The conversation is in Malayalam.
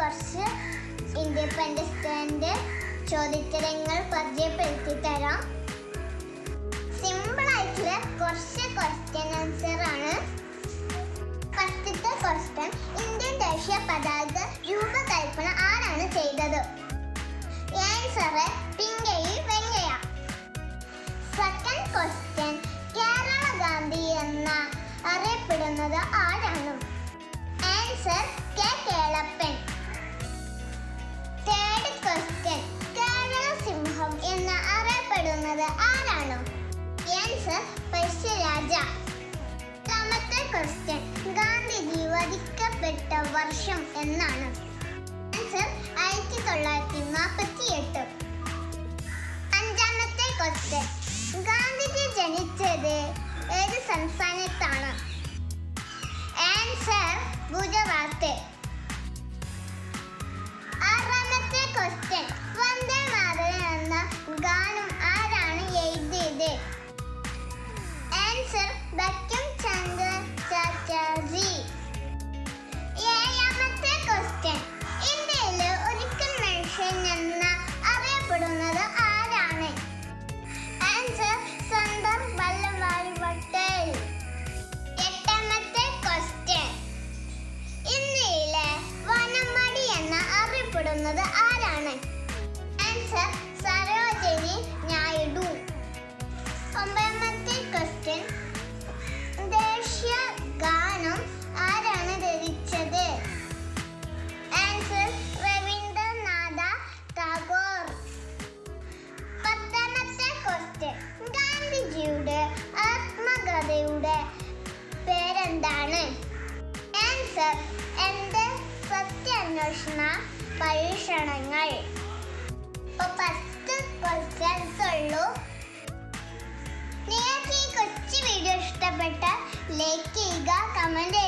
കുറച്ച് ഇൻഡിപെൻഡൻസ് ഡേന്റെ ചോദ്യോത്തരങ്ങൾ പരിചയപ്പെടുത്തി തരാം. സിമ്പിളായിട്ടുള്ള കുറച്ച് ക്വസ്റ്റ്യൻ ആൻസർ ആണ്. ഫസ്റ്റത്തെ ക്വസ്റ്റ്യൻ ഇന്ത്യൻ ദേശീയ പതാക രൂപകൽപ്പന ആരാണ് ചെയ്തത്? Answer Pingali Venkayya. Second question Kerala Gandhi എന്ന അറിയപ്പെടുന്നത് ആരാണ്? ആൻസർ ആൻസർ പഴശ്ശിരാജ രണ്ടാമത്തെ ക്വസ്റ്റ്യൻ ഗാന്ധിജി വധിക്കപ്പെട്ട വർഷം എന്നാണ്. ആൻസർ ആയിരത്തി തൊള്ളായിരത്തി നാൽപ്പത്തി എട്ട് അഞ്ചാമത്തെ ക്വസ്റ്റ്യൻ ഗാന്ധിജി ജനിച്ചത് ഏത് സംസ്ഥാനത്താണ്? അറിയപ്പെടുന്നത് ആരാണ്? ആൻസർ സരോജനി നായിഡു. ഒമ്പതാമത്തെ ക്വസ്റ്റ്യൻ ദേശീയ ഗാനം ആരാണ് രചിച്ചത്? ആൻസർ രവീന്ദ്രനാഥ ടാഗോർ. പത്താമത്തെ ക്വസ്റ്റ്യൻ ഗാന്ധിജിയുടെ ആത്മകഥയുടെ പേരെന്താണ്? ആൻസർ എന്റെ സത്യാന്വേഷണ പരീക്ഷണങ്ങൾ. ഉള്ളൂ. നിങ്ങൾക്ക് ഈ കൊച്ചു വീഡിയോ ഇഷ്ടപ്പെട്ട ലൈക്ക് ചെയ്യുക ഷെയർ